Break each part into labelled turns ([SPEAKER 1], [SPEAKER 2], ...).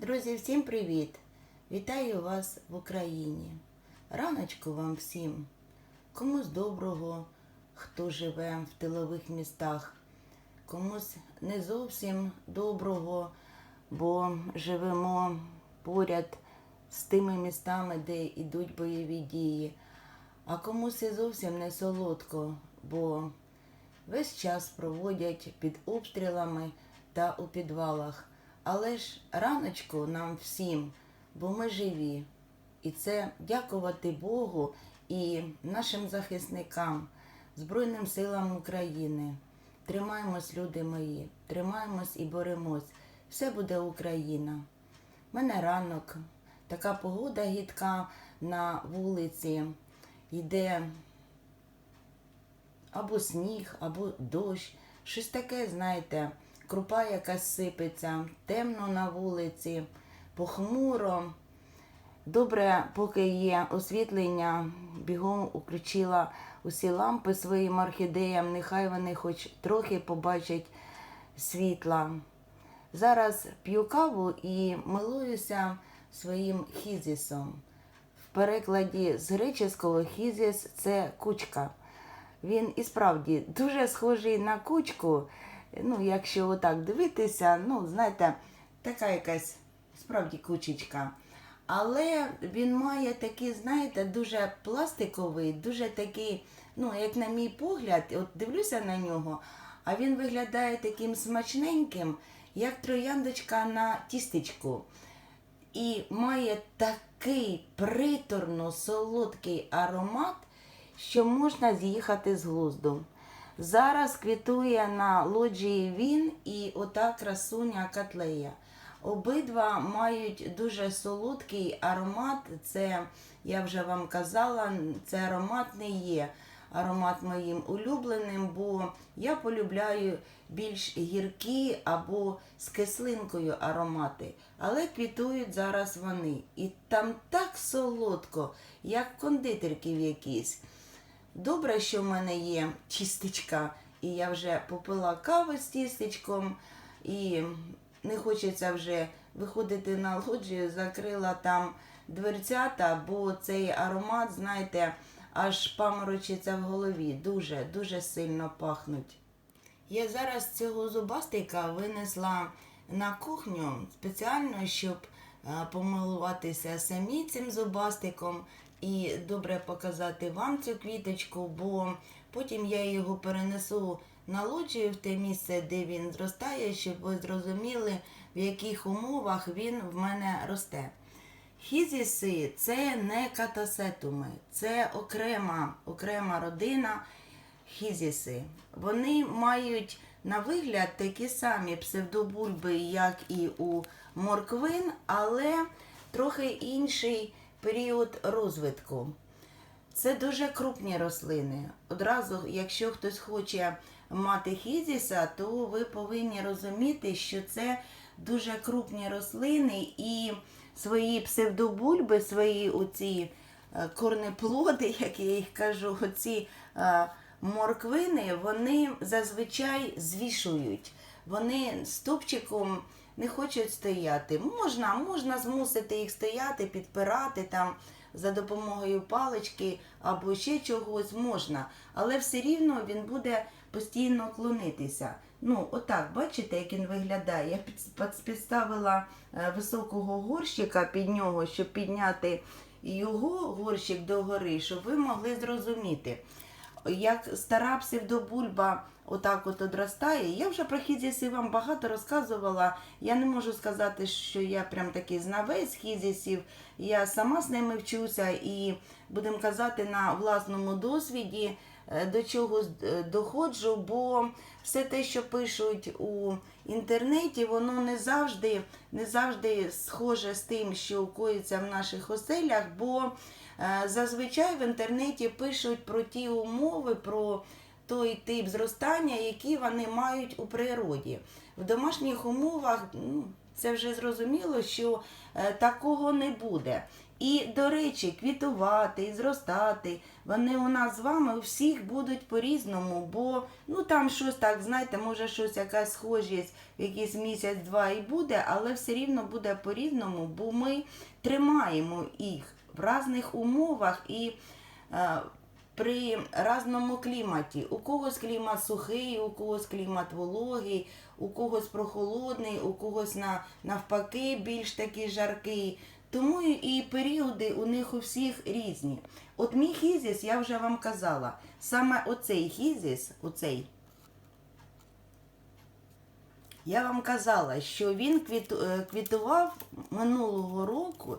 [SPEAKER 1] Друзі, всім привіт! Вітаю вас в Україні. Раночку вам всім. Комусь доброго, хто живе в тилових містах, комусь не зовсім доброго, бо живемо поряд з тими містами, де йдуть бойові дії. А комусь і зовсім не солодко, бо весь час проводять під обстрілами та у підвалах. Але ж раночку нам всім, бо ми живі. І це дякувати Богу і нашим захисникам, Збройним силам України. Тримаємось, люди мої, тримаємось і боремось. Все буде Україна. У мене ранок, така погода гідка на вулиці. Йде або сніг, або дощ. Щось таке, знаєте, крупа якась сипеться, темно на вулиці, похмуро. Добре, поки є освітлення, бігом включила усі лампи своїм орхідеям, нехай вони хоч трохи побачать світла. Зараз п'ю каву і милуюся своїм хізісом. В перекладі з греческого хізіс це кучка. Він і справді дуже схожий на кучку. Ну, якщо отак дивитися, ну, знаєте, така якась справді кучечка. Але він має такий, знаєте, дуже пластиковий, дуже такий, ну, як на мій погляд, от дивлюся на нього, а він виглядає таким смачненьким, як трояндочка на тістечку. І має такий приторно солодкий аромат, що можна з'їхати з глузду. Зараз квітує на лоджії він і ота красуня Катлея. Обидва мають дуже солодкий аромат. Це, я вже вам казала, це аромат не є аромат моїм улюбленим, бо я полюбляю більш гіркі або з кислинкою аромати. Але квітують зараз вони. І там так солодко, як кондитерків якісь. Добре, що в мене є тістечка, і я вже попила каву з тістечком, і не хочеться вже виходити на лоджію, закрила там дверцята, бо цей аромат, знаєте, аж паморочиться в голові. Дуже, дуже сильно пахнуть. Я зараз цього зубастика винесла на кухню спеціально, щоб е, помилуватися самі цим зубастиком і добре показати вам цю квіточку, бо потім я його перенесу на лоджію в те місце, де він зростає, щоб ви зрозуміли, в яких умовах він в мене росте. Хізіси це не катасетуми, це окрема, окрема родина хізіси. Вони мають на вигляд такі самі псевдобульби, як і у морквин, але трохи інший період розвитку. Це дуже крупні рослини. Одразу, якщо хтось хоче мати хізіса, то ви повинні розуміти, що це дуже крупні рослини і свої псевдобульби, свої оці е, корнеплоди, як я їх кажу, оці е, морквини, вони зазвичай звішують. Вони стопчиком не хочуть стояти. Можна, можна змусити їх стояти, підпирати там за допомогою палички або ще чогось можна, але все рівно він буде постійно клонитися. Ну, отак, бачите, як він виглядає. Я під- під- підставила е, високого горщика під нього, щоб підняти його горщик догори, щоб ви могли зрозуміти. Як стара псевдобульба отак от одростає, я вже про хізіси вам багато розказувала. Я не можу сказати, що я прям такий знавець хізісів. Я сама з ними вчуся і будемо казати на власному досвіді, е, до чого е, доходжу, бо все те, що пишуть у інтернеті, воно не завжди, не завжди схоже з тим, що коїться в наших оселях, бо зазвичай в інтернеті пишуть про ті умови, про той тип зростання, які вони мають у природі. В домашніх умовах ну, це вже зрозуміло, що е, такого не буде. І, до речі, квітувати і зростати, вони у нас з вами у всіх будуть по-різному, бо ну там щось так, знаєте, може щось якась схожість якийсь місяць-два і буде, але все рівно буде по-різному, бо ми тримаємо їх в різних умовах і е, при різному кліматі. У когось клімат сухий, у когось клімат вологий, у когось прохолодний, у когось на, навпаки більш такий жаркий. Тому і періоди у них у всіх різні. От мій хізіс, я вже вам казала, саме оцей хізіс, оцей, я вам казала, що він е, квітував минулого року,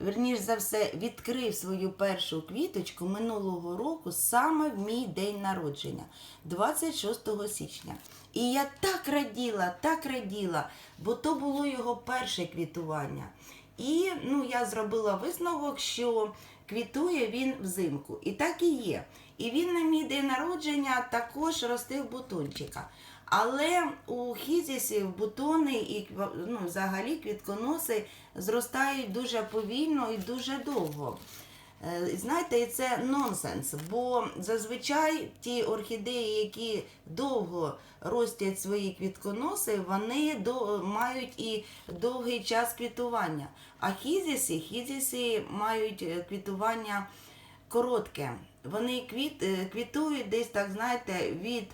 [SPEAKER 1] верніш за все, відкрив свою першу квіточку минулого року саме в мій день народження, 26 січня. І я так раділа, так раділа, бо то було його перше квітування. І ну, я зробила висновок, що квітує він взимку. І так і є. І він на мій день народження також ростив бутончика. Але у хізісів бутони і ну, взагалі квітконоси зростають дуже повільно і дуже довго. Е, Знаєте, і це нонсенс, бо зазвичай ті орхідеї, які довго ростять свої квітконоси, вони до, мають і довгий час квітування. А хізіси, хізіси мають е, квітування коротке. Вони квіт, е, квітують десь, так знаєте, від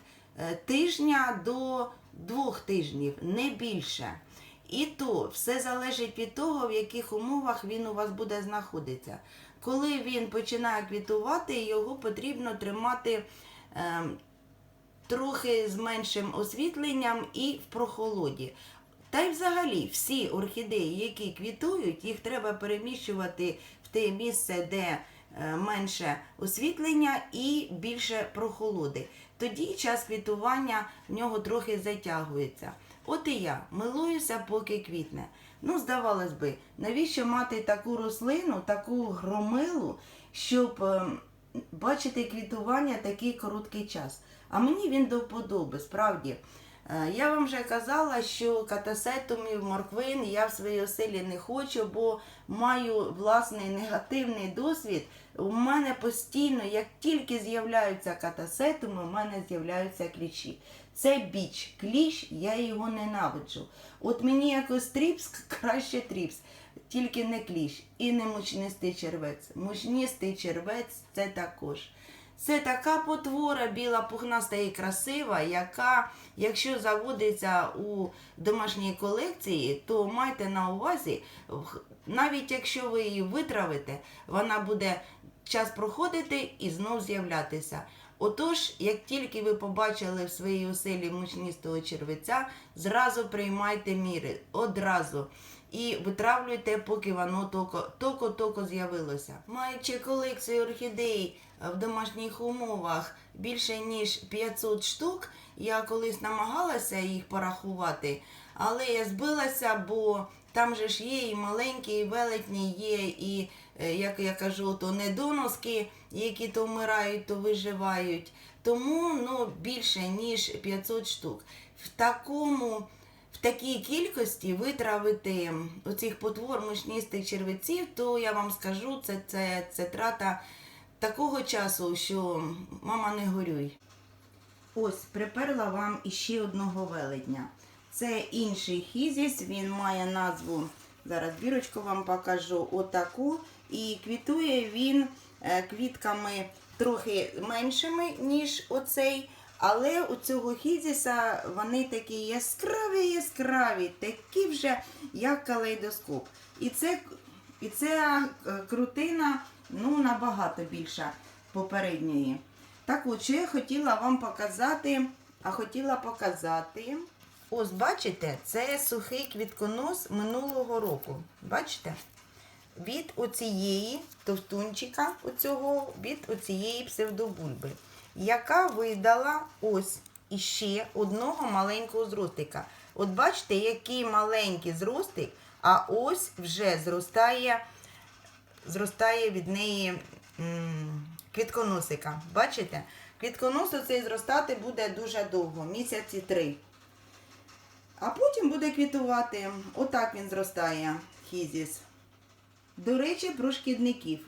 [SPEAKER 1] тижня до двох тижнів, не більше. І то все залежить від того, в яких умовах він у вас буде знаходитися. Коли він починає квітувати, його потрібно тримати е, трохи з меншим освітленням і в прохолоді. Та й взагалі всі орхідеї, які квітують, їх треба переміщувати в те місце, де е, менше освітлення і більше прохолоди. Тоді час квітування в нього трохи затягується. От і я милуюся, поки квітне. Ну, здавалось би, навіщо мати таку рослину, таку громилу, щоб ем, бачити квітування такий короткий час. А мені він до вподоби, справді. Е, Я вам вже казала, що катасетумів, морквин я в своїй оселі не хочу, бо маю власний негативний досвід. У мене постійно, як тільки з'являються катасетуми, у мене з'являються кліщі. Це біч, кліщ, я його ненавиджу. От мені якось тріпс, краще тріпс, тільки не кліщ і не мучнистий червець. Мучнистий червець це також. Це така потвора біла, пухнаста і красива, яка, якщо заводиться у домашній колекції, то майте на увазі, навіть якщо ви її витравите, вона буде час проходити і знов з'являтися. Отож, як тільки ви побачили в своїй оселі мучністого червеця, зразу приймайте міри, одразу. І витравлюйте, поки воно токо- токо-токо з'явилося. Маючи колекцію орхідей в домашніх умовах більше ніж 500 штук, я колись намагалася їх порахувати, але я збилася, бо там же ж є і маленькі, і велетні, є і, е, як я кажу, то недоноски, які то вмирають, то виживають. Тому ну, більше ніж 500 штук. В такому в такій кількості витравити оцих потвор мучністих червеців, то я вам скажу, це, це, це трата такого часу, що мама не горюй. Ось приперла вам іще одного велетня. Це інший хізіс, він має назву, зараз бірочку вам покажу, отаку. І квітує він е, квітками трохи меншими, ніж оцей. Але у цього хізіса вони такі яскраві, яскраві, такі вже як калейдоскоп. І це, і ця е, крутина ну, набагато більша попередньої. Так от, що я хотіла вам показати, а хотіла показати. Ось, бачите, це сухий квітконос минулого року. Бачите? Від оцієї товстунчика, оцього, від оцієї псевдобульби, яка видала ось іще одного маленького зростика. От бачите, який маленький зростик, а ось вже зростає, зростає від неї м, квітконосика. Бачите? Квітконос оцей зростати буде дуже довго, місяці три. А потім буде квітувати. Отак він зростає, хізіс. До речі, про шкідників.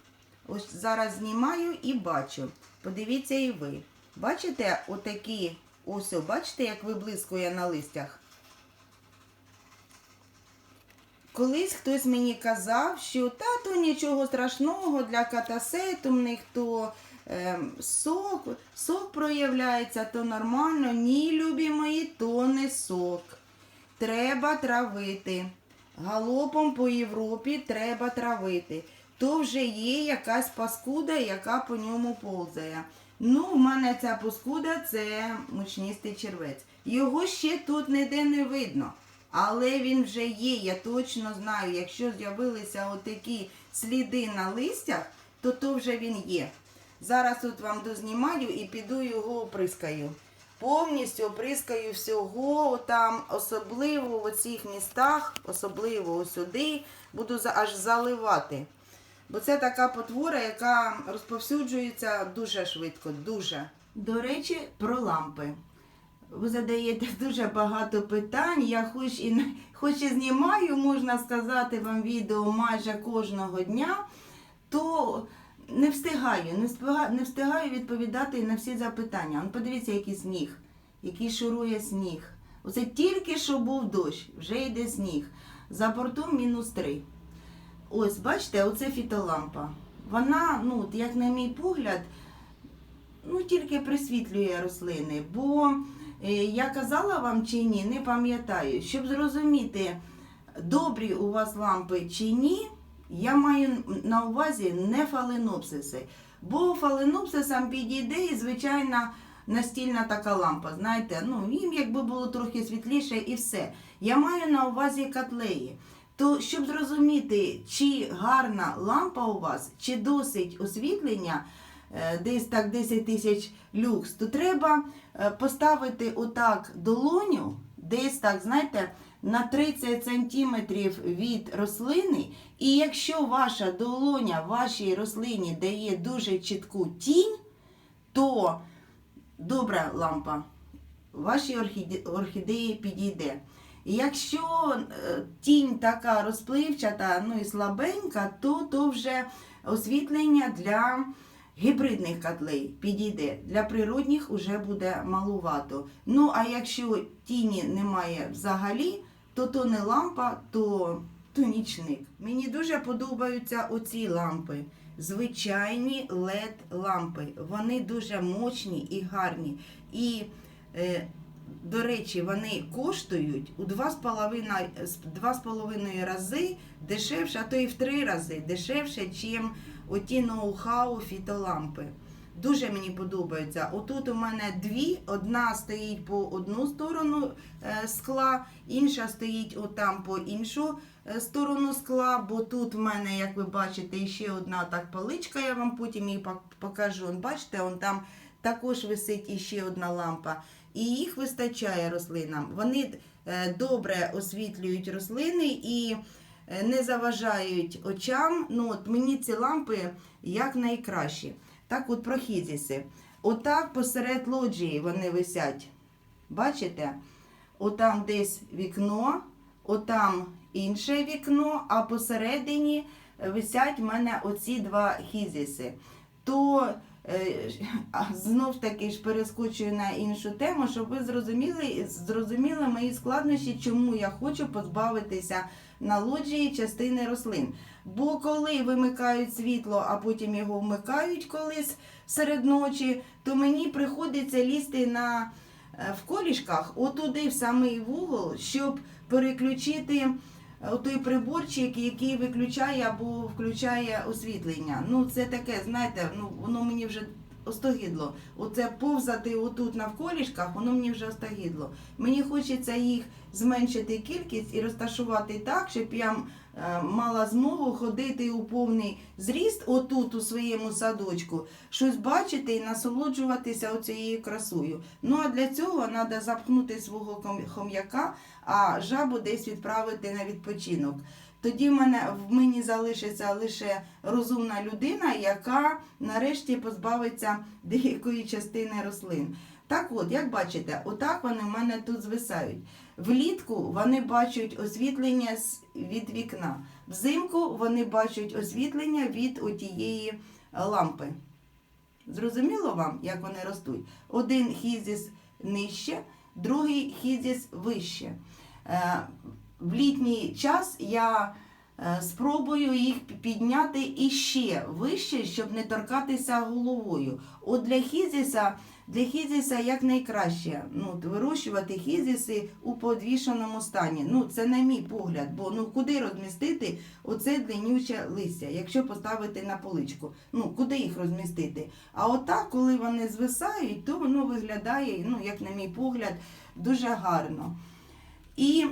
[SPEAKER 1] Ось зараз знімаю і бачу. Подивіться і ви. Бачите отакі, ось, бачите, як виблискує на листях? Колись хтось мені казав, що тато нічого страшного для катасетумних, то ем, сок, сок проявляється, то нормально. Ні, любі мої, то не сок. Треба травити. Галопом по Європі треба травити. То вже є якась паскуда, яка по ньому повзає. Ну, в мене ця паскуда це мучністий червець. Його ще тут ніде не видно. Але він вже є, я точно знаю. Якщо з'явилися отакі сліди на листях, то то вже він є. Зараз от вам дознімаю і піду його оприскаю. Повністю оприскаю всього там, особливо в цих містах, особливо сюди, буду аж заливати. Бо це така потвора, яка розповсюджується дуже швидко, дуже. До речі, про лампи. Ви задаєте дуже багато питань. Я хоч і, хоч і знімаю, можна сказати вам відео майже кожного дня, то не встигаю, не встигаю, не встигаю відповідати на всі запитання. Он подивіться, який сніг, який шурує сніг. Оце тільки що був дощ, вже йде сніг. За бортом мінус 3. Ось, бачите, оце фітолампа. Вона, ну, як на мій погляд, ну, тільки присвітлює рослини. Бо е, я казала вам чи ні, не пам'ятаю. Щоб зрозуміти, добрі у вас лампи чи ні, я маю на увазі не фаленопсиси. Бо фаленопсисам підійде і звичайна настільна така лампа. Знаєте, ну їм якби було трохи світліше і все. Я маю на увазі котлеї. То щоб зрозуміти, чи гарна лампа у вас, чи досить освітлення, е, десь так 10 тисяч люкс, то треба е, поставити отак долоню, десь так, знаєте, на 30 сантиметрів від рослини. І якщо ваша долоня вашій рослині дає дуже чітку тінь, то добра лампа вашій орхіде- орхідеї підійде. І Якщо е, тінь така розпливчата, ну і слабенька, то, то вже освітлення для гібридних котлей підійде. Для природних вже буде малувато. Ну а якщо тіні немає взагалі, то то не лампа, то, то нічник. Мені дуже подобаються оці лампи. Звичайні led лампи. Вони дуже мощні і гарні. І е, до речі, вони коштують у 2,5 рази дешевше, а то і в 3 рази дешевше, ніж оті ноу-хау фітолампи. Дуже мені подобається. Отут у мене дві, одна стоїть по одну сторону е, скла, інша стоїть отам по іншу е, сторону скла, бо тут в мене, як ви бачите, ще одна так паличка, я вам потім її покажу. Бачите, он там також висить іще одна лампа. І їх вистачає рослинам. Вони е, добре освітлюють рослини і е, не заважають очам. Ну, от мені ці лампи як найкращі. Так от про хізіси. Отак посеред лоджії вони висять. Бачите? Отам десь вікно, отам інше вікно, а посередині висять в мене оці два хізіси. То знов таки ж перескочую на іншу тему, щоб ви зрозуміли, зрозуміли мої складнощі, чому я хочу позбавитися на лоджії частини рослин. Бо коли вимикають світло, а потім його вмикають колись серед ночі, то мені приходиться лізти на е, в колішках отуди в самий вугол, щоб переключити е, той приборчик, який виключає або включає освітлення. Ну, це таке, знаєте, ну воно мені вже остогідло. Оце повзати отут навколішках, воно мені вже остогідло. Мені хочеться їх зменшити кількість і розташувати так, щоб я е, мала змогу ходити у повний зріст отут у своєму садочку, щось бачити і насолоджуватися оцією красою. Ну а для цього треба запхнути свого хом'яка, а жабу десь відправити на відпочинок. Тоді в мене в мені залишиться лише розумна людина, яка нарешті позбавиться деякої частини рослин. Так от, як бачите, отак вони в мене тут звисають. Влітку вони бачать освітлення від вікна. Взимку вони бачать освітлення від отієї е, лампи. Зрозуміло вам, як вони ростуть? Один хізіс нижче, другий хізіс вище. В літній час я е, спробую їх підняти іще вище, щоб не торкатися головою. От для хізіса, для хізіса як найкраще ну, вирощувати хізіси у подвішеному стані. Ну, це на мій погляд, бо ну куди розмістити оце длиннюче листя, якщо поставити на поличку. Ну, куди їх розмістити? А отак, коли вони звисають, то воно виглядає, ну, як на мій погляд, дуже гарно. І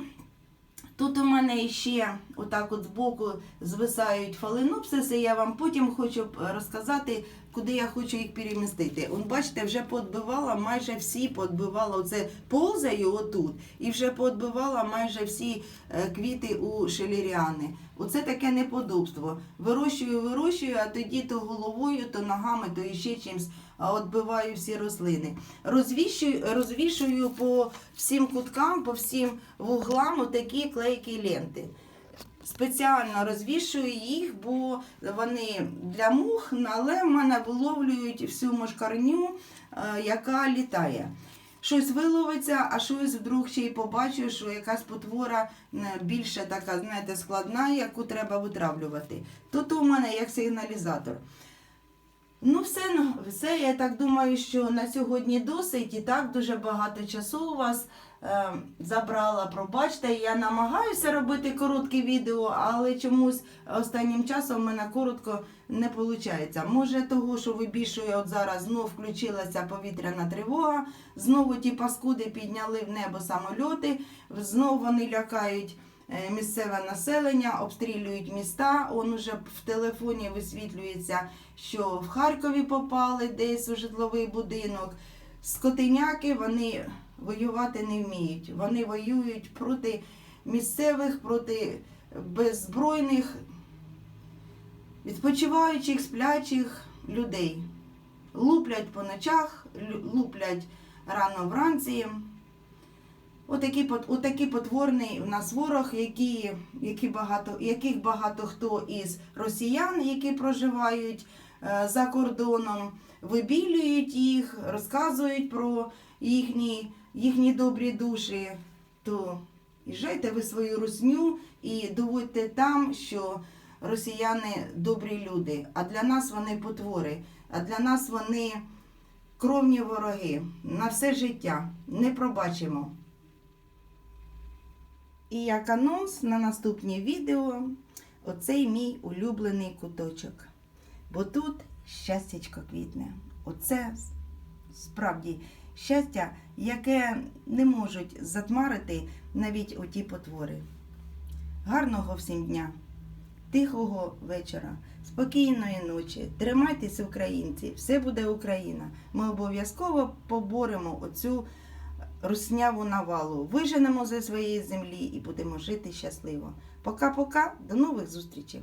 [SPEAKER 1] тут у мене ще отак от збоку звисають фаленопсиси. Я вам потім хочу розказати, куди я хочу їх перемістити. Он, бачите, вже подбивала майже всі, подбивала оце ползаю отут, і вже подбивала майже всі е, квіти у шеліріани. Оце таке неподобство. Вирощую, вирощую, а тоді то головою, то ногами, то іще чимось а отбиваю всі рослини. Розвішую, розвішую по всім куткам, по всім вуглам такі клейкі ленти. Спеціально розвішую їх, бо вони для мух, але в мене виловлюють всю мошкарню, е, яка літає. Щось виловиться, а щось вдруг ще й побачу, що якась потвора е, більше така, знаєте, складна, яку треба витравлювати. Тут у мене як сигналізатор. Ну, все, ну, все, я так думаю, що на сьогодні досить і так дуже багато часу у вас забрала. Пробачте, я намагаюся робити короткі відео, але чомусь останнім часом в мене коротко не виходить. Може того, що вибішує от зараз знов включилася повітряна тривога, знову ті паскуди підняли в небо самольоти, знову вони лякають е, місцеве населення, обстрілюють міста. Он уже в телефоні висвітлюється, що в Харкові попали десь у житловий будинок. Скотиняки вони воювати не вміють. Вони воюють проти місцевих, проти беззбройних, відпочиваючих, сплячих людей. Луплять по ночах, луплять рано вранці. Отакий, отакий потворний у нас ворог, які, які багато, яких багато хто із росіян, які проживають е, за кордоном, вибілюють їх, розказують про їхні, їхні добрі душі. То їжджайте ви свою русню і доводьте там, що росіяни добрі люди, а для нас вони потвори, а для нас вони кровні вороги на все життя. Не пробачимо. І як анонс на наступні відео оцей мій улюблений куточок. Бо тут щастячко квітне. Оце справді щастя, яке не можуть затмарити навіть оті потвори. Гарного всім дня, тихого вечора, спокійної ночі. Тримайтесь, українці, все буде Україна. Ми обов'язково поборемо оцю русняву навалу, виженемо зі своєї землі і будемо жити щасливо. Пока-пока, до нових зустрічей!